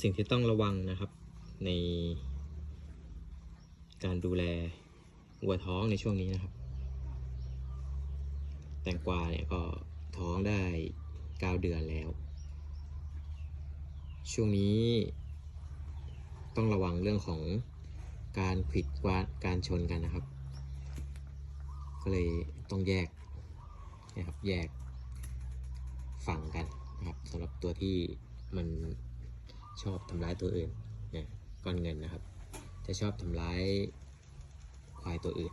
สิ่งที่ต้องระวังนะครับ ในการดูแลวัวท้องในช่วงนี้นะครับ แตงกวาเนี่ยก็ท้องได้เก้าเดือนแล้ว ช่วงนี้ต้องระวังเรื่องของการขิดวาดการชนกันนะครับ ก็เลยต้องแยกนะครับแยกฝั่งกันนะครับสำหรับตัวที่มัน ชอบทำร้ายตัวอื่นเนี่ยก้อนเงินนะครับ จะชอบทำร้ายควายตัวอื่น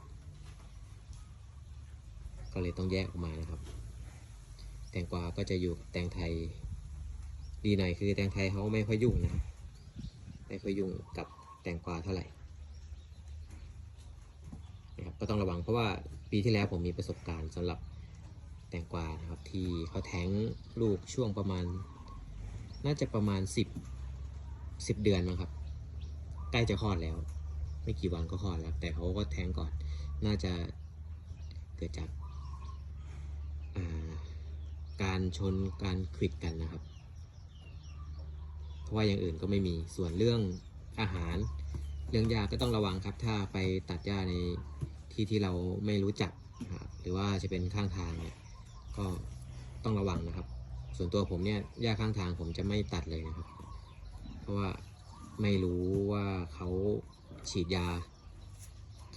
ก็เลยต้องแยกออกมานะครับ แตงกวาก็จะอยู่กับแตงไทยดีหน่อยคือแตงไทยเขาไม่ค่อยยุ่งนะครับไม่ค่อยยุ่งกับแตงกวาเท่าไหร่นะครับก็ต้องระวังเพราะว่าปีที่แล้วผมมีประสบการณ์สำหรับแตงกวานะครับที่เขาแท้งลูกช่วงประมาณ น่าจะประมาณ 10 10เดือนมั้งครับ ใกล้จะคลอดแล้ว ไม่กี่วันก็คลอดแล้ว แต่เขาก็แท้งก่อน น่าจะเกิดจากาการชนการควิดกันนะครับ เพราะว่าอย่างอื่นก็ไม่มีส่วนเรื่องอาหารเรื่องยาก็ต้องระวังครับ ถ้าไปตัดหญ้าในที่ที่เราไม่รู้จักหรือว่าจะเป็นข้างทางเนี่ยก็ต้องระวังนะครับ ส่วนตัวผมเนี่ยหญ้าข้างทางผมจะไม่ตัดเลยนะครับ เพราะว่าไม่รู้ว่าเขาฉีดยา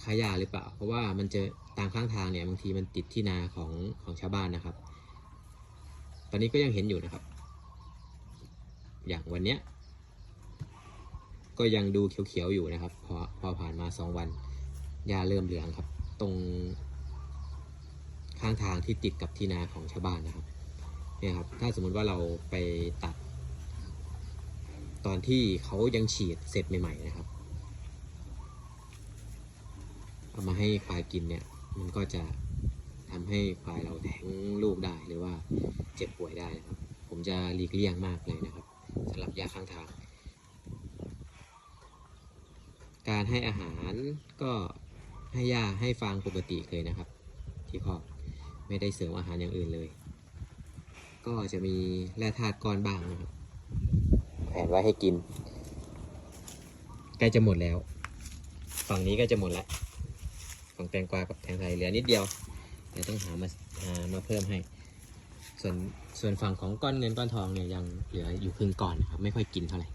ฆ่าหญ้าหรือเปล่า เพราะว่ามันจะตามข้างทางเนี่ยบางทีมันติดที่นาของของชาวบ้านนะครับ ตอนนี้ก็ยังเห็นอยู่นะครับ อย่างวันเนี้ยก็ยังดูเขียวๆอยู่นะครับ พอพอผ่านมาสองวันหญ้าเริ่มเหลืองครับ ตรงข้างทางที่ติดกับที่นาของชาวบ้านนะครับเนี่ยครับ ถ้าสมมุติว่าเราไปตัด ตอนที่เขายังฉีดเสร็จใหม่ๆนะครับ เอามาให้ควายกินเนี่ย มันก็จะทำให้ควายเราแท้งลูกได้หรือว่าเจ็บป่วยได้นะครับ ผมจะหลีกเลี่ยงมากเลยนะครับสำหรับยาข้างทาง การให้อาหารก็ให้ยาให้ฟางปกติเลยนะครับ ที่คอกไม่ได้เสริมอาหารอย่างอื่นเลย ก็จะมีแร่ธาตุก้อนบางนะครับ นไว้ให้กิน ใกล้จะหมดแล้ว ฝั่งนี้ก็จะหมดแล้วของแตงกวากับแตงไทยเหลือนิดเดียวเดี๋ยวต้องหามาหามาเพิ่มให้ ส่วนส่วนฝั่งของก้อนเงินก้อนทองเนี่ยยังเหลืออยู่ครึ่งก่อนนะครับไม่ค่อยกินเท่าไหร่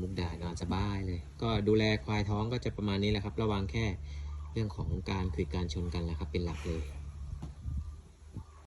มุกดานอนสบายเลย ก็ดูแลควายท้องก็จะประมาณนี้แหละครับ ระวังแค่เรื่องของการขวิดการชนกันแหละครับเป็นหลักเลย